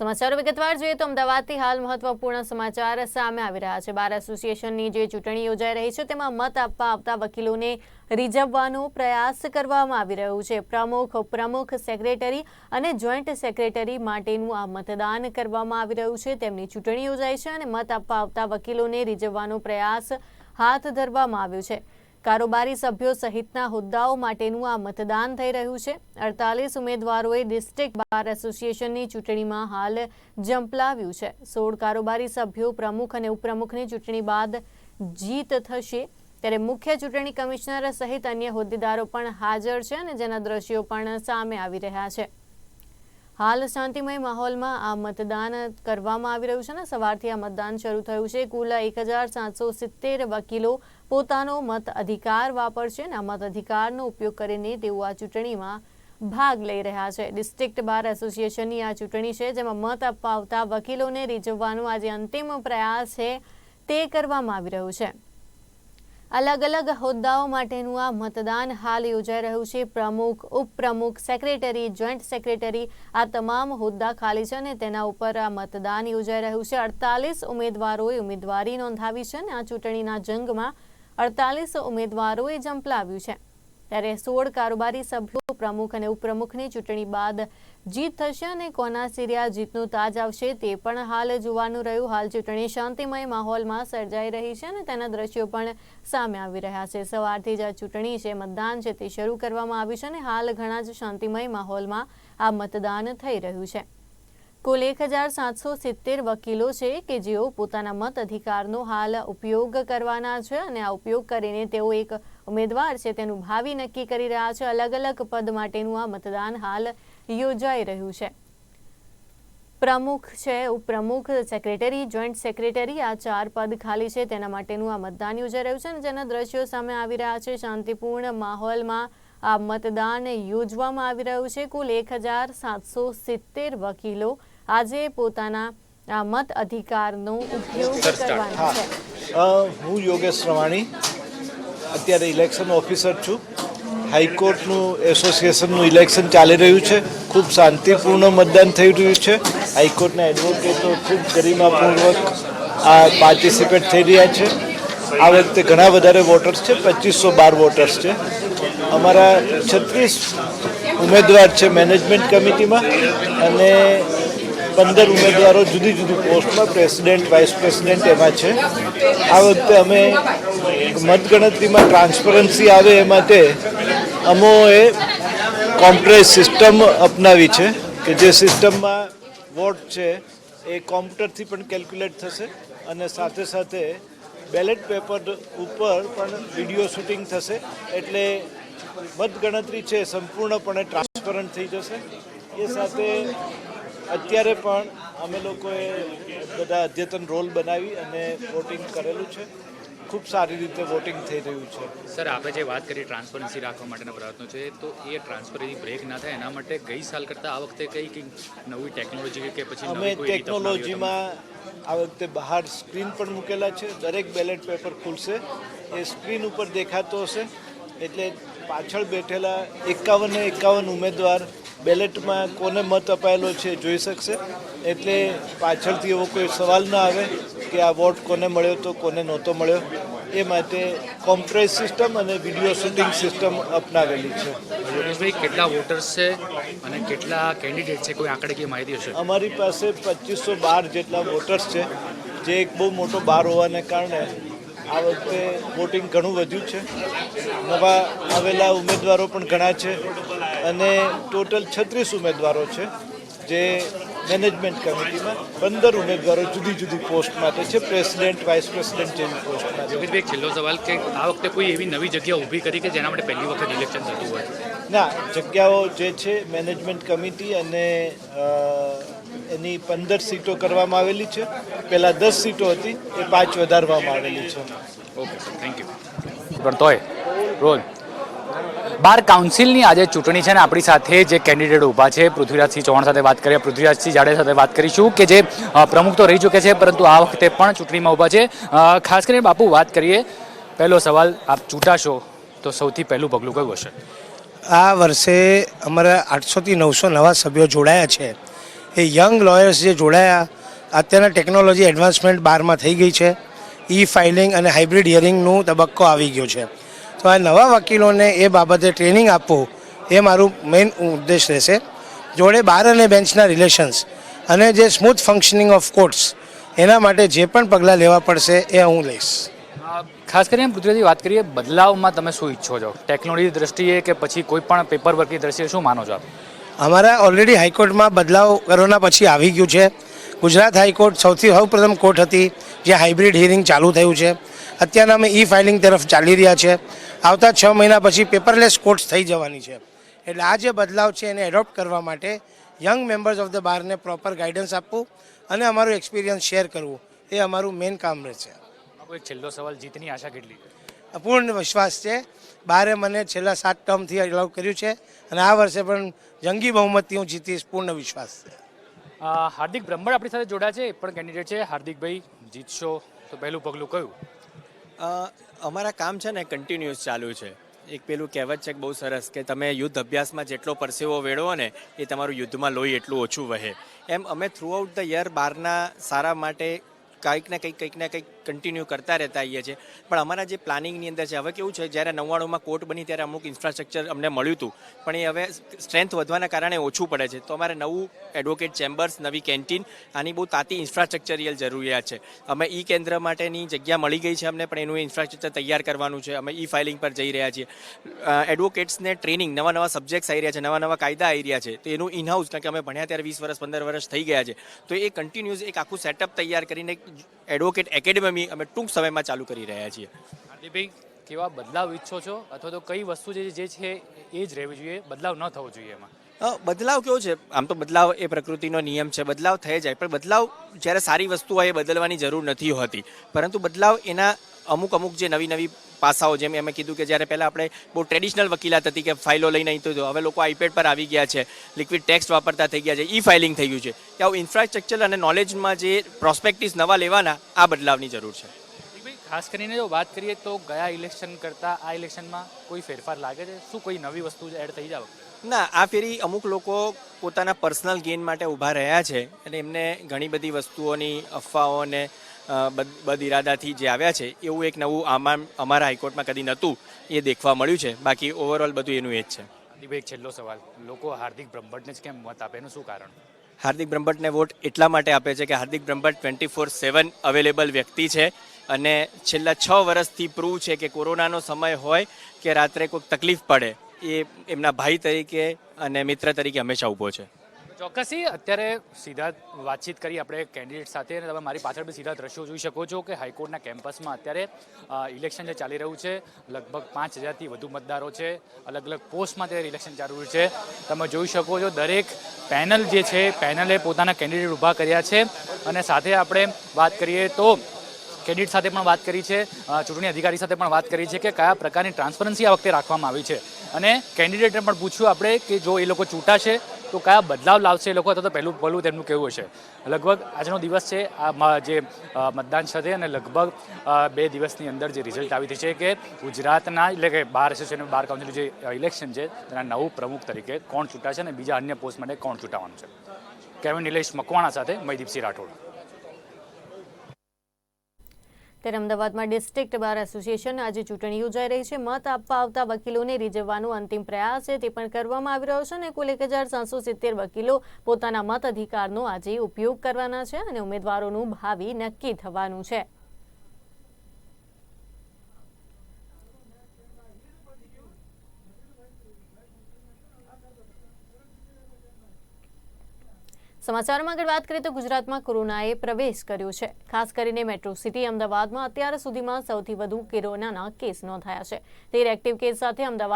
સમાચારો વિગતવાર જોઈએ તો અમદાવાદથી હાલ મહત્વપૂર્ણ સમાચાર સામે આવી રહ્યા છે. બાર એસોસિએશનની જે ચૂંટણી યોજાઈ રહી છે તેમાં મત આપવા આવતા વકીલોને રીઝવવાનો પ્રયાસ કરવામાં આવી રહ્યો છે. પ્રમુખ ઉપપ્રમુખ સેક્રેટરી અને જોઈન્ટ સેક્રેટરી માટેનું આ મતદાન કરવામાં આવી રહ્યું છે. તેમની ચૂંટણી યોજાઈ છે અને મત આપવા આવતા વકીલોને રીઝવવાનો પ્રયાસ હાથ ધરવામાં આવ્યો છે. કારોબારી સભ્યો સહિતના હોદ્દાઓ માટેનું આ મતદાન થઈ રહ્યું છે. અડતાલીસ ઉમેદવારોએ ડિસ્ટ્રિક્ટ બાર એસોસિએશનની ચૂંટણીમાં હાલ જંપલાવ્યું છે. સોળ કારોબારી સભ્યો પ્રમુખ અને ઉપપ્રમુખની ચૂંટણી બાદ જીત થશે. ત્યારે મુખ્ય ચૂંટણી કમિશનર સહિત અન્ય હોદ્દેદારો પણ હાજર છે અને જેના દ્રશ્યો પણ સામે આવી રહ્યા છે. હાલ શાંતિમય માહોલમાં આ મતદાન કરવામાં આવી રહ્યું છે ને સવારથી આ મતદાન શરૂ થયું છે. કુલ એક હજાર સાતસો સિત્તેર વકીલો પોતાનો મત અધિકાર વાપરશે અને આ મત અધિકારનો ઉપયોગ કરીને તેઓ આ ચૂંટણીમાં ભાગ લઈ રહ્યા છે. ડિસ્ટ્રિક્ટ બાર એસોસિએશનની આ ચૂંટણી છે, જેમાં મત આપવા આવતા વકીલોને રીઝવવાનો આજે અંતિમ પ્રયાસ છે તે કરવામાં આવી રહ્યું છે. અલગ અલગ હોદ્દાઓ માટેનું આ મતદાન હાલ યોજાઈ રહ્યું છે. પ્રમુખ, ઉપપ્રમુખ, સેક્રેટરી, જોઈન્ટ સેક્રેટરી આ તમામ હોદ્દા ખાલી છે અને તેના ઉપર આ મતદાન યોજાઈ રહ્યું છે. અડતાલીસ ઉમેદવારોએ ઉમેદવારી નોંધાવી છે અને આ ચૂંટણીના જંગમાં અડતાલીસ ઉમેદવારોએ ઝંપલાવ્યું છે. ત્યારે સોળ કારોબારી સભ્યો પ્રમુખ અને ઉપપ્રમુખની ચૂંટણી બાદ જીત થશે અને કોના સિરિયા જીતનું તાજ આવશે તે પણ હાલ જોવાનું રહ્યું. હાલ ચૂંટણી શાંતિમય માહોલમાં સર્જાઈ રહી છે અને તેના દ્રશ્યો પણ સામે આવી રહ્યા છે. સવારથી જ આ ચૂંટણી છે મતદાન છે તે શરૂ કરવામાં આવ્યું છે અને હાલ ઘણા જ શાંતિમય માહોલમાં આ મતદાન થઈ રહ્યું છે. કુલ એક હજાર સાતસો સિત્તેર વકીલો છે કે જેઓ પોતાના મત અધિકારનો હાલ ઉપયોગ કરવાના છે અને આ ઉપયોગ કરીને તેઓ એક ઉમેદવાર છે તેનું ભાવિ નક્કી કરી રહ્યા છે. અલગ અલગ પદ માટેનું આ મતદાન હાલ યોજાઈ રહ્યું છે. પ્રમુખ છે ઉપપ્રમુખ સેક્રેટરી જોઈન્ટ સેક્રેટરી આ ચાર પદ ખાલી છે. તેના માટેનું આ મતદાન યોજાઈ રહ્યું છે અને જેના દ્રશ્યો સામે આવી રહ્યા છે. શાંતિપૂર્ણ માહોલમાં આ મતદાન યોજવામાં આવી રહ્યું છે. કુલ એક હજાર સાતસો સિત્તેર વકીલો આજે પોતાના આ મત અધિકારનો ઉપયોગ કરવાના છે. હું યોગેશ રવાણી. અત્યારે ઇલેક્શન ઓફિસર છું. હાઈકોર્ટનું એસોસિએશનનું ઇલેક્શન ચાલી રહ્યું છે. ખૂબ શાંતિપૂર્ણ મતદાન થઈ રહ્યું છે. હાઈકોર્ટના એડવોકેટો ખૂબ ગરિમાપૂર્વક આ પાર્ટિસિપેટ થઈ રહ્યા છે. આ વખતે ઘણા વધારે વોટર્સ છે, પચીસો બાર વોટર્સ છે. અમારા છત્રીસ ઉમેદવાર છે મેનેજમેન્ટ કમિટીમાં અને પંદર ઉમેદવારો જુદી જુદી પોસ્ટમાં પ્રેસિડેન્ટ, વાઇસ પ્રેસિડેન્ટ એમાં છે. આ વખતે અમે મતગણતરીમાં ટ્રાન્સપરન્સી આવે એ માટે અમોએ કોમ્પ્યુટર સિસ્ટમ અપનાવી છે કે જે સિસ્ટમમાં વોટ છે એ કોમ્પ્યુટરથી પણ કેલ્ક્યુલેટ થશે અને સાથે સાથે બેલેટ પેપર ઉપર પણ વીડિયો શૂટિંગ થશે એટલે મતગણતરી છે સંપૂર્ણપણે ટ્રાન્સપરન્ટ થઈ જશે. એ સાથે અત્યારે પણ અમે લોકોએ બધા અદ્યતન રોલ બનાવી અને વોટિંગ કરેલું છે. ખૂબ સારી રીતે વોટિંગ થઈ રહ્યું છે. સર આપણે જે વાત કરી ટ્રાન્સપરન્સી રાખવા માટેના પ્રયત્નો છે તો એ ટ્રાન્સપરન્સી બ્રેક ના થાય એના માટે ગઈ સાલ કરતાં આ વખતે કઈ કઈ નવી ટેકનોલોજી કે પછી અમે? ટેકનોલોજીમાં આ વખતે બહાર સ્ક્રીન પણ મૂકેલા છે. દરેક બેલેટ પેપર ખુલશે. એ સ્ક્રીન ઉપર દેખાતો હશે. એટલે પાછળ બેઠેલા એકાવન એકાવન ઉમેદવાર બેલેટમાં કોને મત અપાયેલો છે જોઈ શકશે. એટલે પાછળથી એવો કોઈ સવાલ ના આવે કે આ વોટ કોને મળ્યો તો કોને નહોતો મળ્યો. એ માટે કોમ્પ્રેસ સિસ્ટમ અને વીડિયો શૂટિંગ સિસ્ટમ અપનાવેલી છે. યોગેશભાઈ કેટલા વોટર્સ છે અને કેટલા કેન્ડિડેટ છે? કોઈ આંકડે કે માહિતી હશે? અમારી પાસે પચીસો બાર જેટલા વોટર્સ છે જે એક બહુ મોટો બાર હોવાને કારણે આ વખતે વોટિંગ ઘણું વધ્યું છે. નવા આવેલા ઉમેદવારો પણ ઘણા છે. અને ટોટલ છત્રીસ ઉમેદવારો છે જે મેનેજમેન્ટ કમિટીમાં પંદર ઉમેદવારો જુદી જુદી પોસ્ટ માટે છે પ્રેસિડેન્ટ વાઇસ પ્રેસિડેન્ટ જેવી પોસ્ટ માટે. એક છેલ્લો સવાલ કે આ વખતે કોઈ એવી નવી જગ્યા ઊભી કરી કે જેના માટે પહેલી વખત ઇલેક્શન થતું હોય? ના જગ્યાઓ જે છે મેનેજમેન્ટ કમિટી અને એની પંદર સીટો કરવામાં આવેલી છે. પહેલાં દસ સીટો હતી એ પાંચ વધારવામાં આવેલી છે. ઓકે થેન્ક યુ પણ તોય રોલ બાર કાઉન્સિલની આજે ચૂંટણી છે ને આપણી સાથે જે કેન્ડિડેટ ઊભા છે, પૃથ્વીરાજસિંહ ચૌહાણ સાથે વાત કરીએ, પૃથ્વીરાજસિંહ જાડેજા સાથે વાત કરીશું કે જે પ્રમુખ તો રહી ચૂકે છે, પરંતુ આ વખતે પણ ચૂંટણીમાં ઊભા છે. ખાસ કરીને બાપુ વાત કરીએ, પહેલો સવાલ, આપ ચૂંટાશો તો સૌથી પહેલું પગલું કયું હશે? આ વર્ષે અમારા આઠસોથી નવસો નવા સભ્યો જોડાયા છે. એ યંગ લોયર્સ જે જોડાયા, અત્યારના ટેકનોલોજી એડવાન્સમેન્ટ બારમાં થઈ ગઈ છે. ઈ ફાઇલિંગ અને હાઇબ્રિડ હિયરિંગનું તબક્કો આવી ગયો છે. તો આ નવા વકીલોને એ બાબતે ટ્રેનિંગ આપવું એ મારું મેઇન ઉદ્દેશ રહેશે. જોડે બાર અને બેન્ચના રિલેશન્સ અને જે સ્મૂથ ફંક્શનિંગ ઓફ કોર્ટ્સ એના માટે જે પણ પગલાં લેવા પડશે એ હું લઈશ. ખાસ કરીને ગુજરાતી વાત કરીએ બદલાવમાં તમે શું ઈચ્છો છો? ટેકનોલોજી દ્રષ્ટિએ કે પછી કોઈ પણ પેપર વર્કની દ્રષ્ટિએ શું માનો છો આપ? અમારા ઓલરેડી હાઈકોર્ટમાં બદલાવ કોરોના પછી આવી ગયું છે. ગુજરાત હાઈકોર્ટ સૌથી સૌપ્રથમ કોર્ટ હતી જે હાઇબ્રિડ હિયરિંગ ચાલુ થયું છે. અત્યારના અમે ઈ ફાઇલિંગ તરફ ચાલી રહ્યા છે. આવતા છ મહિના પછી પેપરલેસ કોર્ટ્સ થઈ જવાની છે. એટલે આ જે બદલાવ છે એને એડોપ્ટ કરવા માટે યંગ મેમ્બર્સ ઓફ ધ બારને પ્રોપર ગાઈડન્સ આપવું અને અમારું એક્સપિરિયન્સ શેર કરવું એ અમારું મેઇન કામ રહેશે. છેલ્લો સવાલ જીતની આશા કેટલી અપૂર્ણ વિશ્વાસ છે. બારે મને છેલ્લા સાત ટર્મથી અલાઉ કર્યું છે અને આ વર્ષે પણ જંગી બહુમતથી હું જીતીશ પૂર્ણ વિશ્વાસ છે. હાર્દિક બ્રહ્મણ આપણી સાથે જોડાયા છે, એ પણ કેન્ડિડેટ છે. હાર્દિકભાઈ, જીતશો. તો પહેલું પગલું કયું? અમારા કામ છે ને કન્ટિન્યુઅસ ચાલુ છે. એક પેલું કહેવત છે બહુ સરસ કે તમે યુદ્ધ અભ્યાસમાં જેટલો પરસેવો વેળવો ને એ તમારું યુદ્ધમાં લોહી એટલું ઓછું વહે. એમ અમે થ્રુઆઉટ ધ યર બહારના સારા માટે કંઈક ને કંઈક કંઈક ને કંઈક કન્ટિન્યુ કરતા રહેતા આવીએ છીએ. પણ અમારા જે પ્લાનિંગની અંદર છે, હવે કેવું છે, જ્યારે નવ્વાણુંમાં કોર્ટ બની ત્યારે અમુક ઇન્ફ્રાસ્ટ્રક્ચર અમને મળ્યું હતું. પણ એ હવે સ્ટ્રેન્થ વધવાના કારણે ઓછું પડે છે. તો અમારે નવું એડવોકેટ ચેમ્બર્સ નવી કેન્ટીન આની બહુ તાતી ઇન્ફ્રાસ્ટ્રક્ચરિયલ જરૂરિયાત છે. અમે ઈ કેન્દ્ર માટેની જગ્યા મળી ગઈ છે અમને, પણ એનું ઇન્ફ્રાસ્ટ્રક્ચર તૈયાર કરવાનું છે. અમે ઈ ફાઇલિંગ પર જઈ રહ્યા છીએ. એડવોકેટ્સને ટ્રેનિંગ નવા નવા સબ્જેક્ટ્સ આવી રહ્યા છે, નવા નવા કાયદા આવી રહ્યા છે. તો એનું ઇનહાઉસ કારણ કે અમે ભણ્યા ત્યારે વીસ વર્ષ, પંદર વર્ષ થઈ ગયા છે. તો એ કન્ટિન્યુઅસ એક આખું સેટઅપ તૈયાર કરીને એડવોકેટ એકેડેમી અમે ટૂંક સમયમાં ચાલુ કરી રહ્યા છીએ. હાર્દિકભાઈ કેવા બદલાવ ઈચ્છો છો? અથવા તો કઈ વસ્તુ જે જે છે એ જ રહેવી જોઈએ? બદલાવ ન થવો જોઈએ એમાં. બદલાવ કેવો છે? આમ તો બદલાવ એ પ્રકૃતિનો નિયમ છે. બદલાવ થઈ જાય. પણ બદલાવ જ્યારે સારી વસ્તુ હોય એ બદલવાની જરૂર નથી હોતી. પરંતુ બદલાવ એના અમુક અમુક જે નવી નવી પાસાઓ જેમ એમ કીધું કે જ્યારે પહેલાં આપણે બહુ ટ્રેડિશનલ વકીલાત હતી કે ફાઇલો લઈને અહીં તો હવે લોકો આઈપેડ પર આવી ગયા છે લિક્વિડ ટેક્સ્ટ વાપરતા થઈ ગયા છે ઈ ફાઇલિંગ થઈ ગયું છે. કે આવું ઇન્ફ્રાસ્ટ્રક્ચર અને નોલેજમાં જે પ્રોસ્પેક્ટિસ નવા લેવાના આ બદલાવની જરૂર છે. ખાસ કરીને જો વાત કરીએ તો ગયા ઇલેક્શન કરતાં આ ઇલેક્શનમાં કોઈ ફેરફાર લાગે છે? શું કોઈ નવી વસ્તુ એડ થઈ જાવ? ના આ ફેરી અમુક લોકો પોતાના પર્સનલ ગેઇન માટે ઊભા રહ્યા છે અને એમને ઘણી બધી વસ્તુઓની અફવાઓને બદ બદ ઇરાદાથી જે આવ્યા છે એવું એક નવું આમાં અમારા હાઈકોર્ટમાં કદી નહોતું એ દેખવા મળ્યું છે. બાકી ઓવરઓલ બધું એનું એ જ છે. હાર્દિકભાઈ એક છેલ્લો સવાલ. લોકો હાર્દિક બ્રહ્મભટ્ટને જ કેમ મત આપે એનું શું કારણ? હાર્દિક બ્રહ્મભટ્ટને વોટ એટલા માટે આપે છે કે Hardik Brahmbhatt twenty four seven available વ્યક્તિ છે અને છેલ્લા છ વર્ષથી પ્રૂવ છે કે કોરોનાનો સમય હોય કે રાત્રે કોઈક તકલીફ પડે એ એમના ભાઈ તરીકે અને મિત્ર તરીકે હંમેશા ઊભો છે. ચોક્કસથી અત્યારે સીધા વાતચીત કરી આપણે કેન્ડિડેટ સાથે અને તમે મારી પાછળ બી સીધા દ્રશ્યો જોઈ શકો છો કે હાઈકોર્ટના કેમ્પસમાં અત્યારે ઇલેક્શન જે ચાલી રહ્યું છે, લગભગ પાંચ હજારથી વધુ મતદારો છે, અલગ અલગ પોસ્ટમાં અત્યારે ઇલેક્શન ચાલી છે. તમે જોઈ શકો છો દરેક પેનલ જે છે, પેનલે પોતાના કેન્ડિડેટ ઊભા કર્યા છે. અને સાથે આપણે વાત કરીએ તો કેન્ડિડેટ સાથે પણ વાત કરી છે ચૂંટણી અધિકારી સાથે પણ વાત કરી છે કે કયા પ્રકારની ટ્રાન્સપરન્સી આ વખતે રાખવામાં આવી છે. અને કેન્ડિડેટને પણ પૂછ્યું આપણે કે જો એ લોકો ચૂંટાશે તો કયા બદલાવ લાવશે એ લોકો અથવા તો પહેલું પહેલું તેમનું કેવું હશે. લગભગ આજનો દિવસ છે, આ જે મતદાન છે અને લગભગ બે દિવસની અંદર જે રિઝલ્ટ આવી છે કે ગુજરાતના, એટલે કે બાર એસોસિએશન બાર કાઉન્સિલનું જે ઇલેક્શન છે, તેના નવું પ્રમુખ તરીકે કોણ ચૂંટાશે અને બીજા અન્ય પોસ્ટ માટે કોણ ચૂંટાવાનું છે. કેવિન નિલેશ મકવાણા સાથે મયદીપસિંહ રાઠોડ. ત્યારે અમદાવાદમાં ડિસ્ટ્રિક્ટ બાર એસોસિએશન આજે ચૂંટણી યોજાઈ રહી છે. મત આપવા આવતા વકીલોને રીઝવવાનો અંતિમ પ્રયાસ છે, તે પણ કરવામાં આવી રહ્યો છે અને કુલ એક હજાર સાતસો સિત્તેર વકીલો પોતાના મત અધિકારનો આજે ઉપયોગ કરવાના છે અને ઉમેદવારોનું ભાવિ નક્કી થવાનું છે. સમાચારમાં આગળ વાત કરીએ તો ગુજરાતમાં કોરોનાએ પ્રવેશ કર્યો છે. ખાસ કરીને મેટ્રો સિટી અમદાવાદમાં અત્યાર સુધીમાં સૌથી વધુ કોરોનાના કેસ નોંધાયા છે. તેર એક્ટિવ કેસ સાથે અમદાવાદ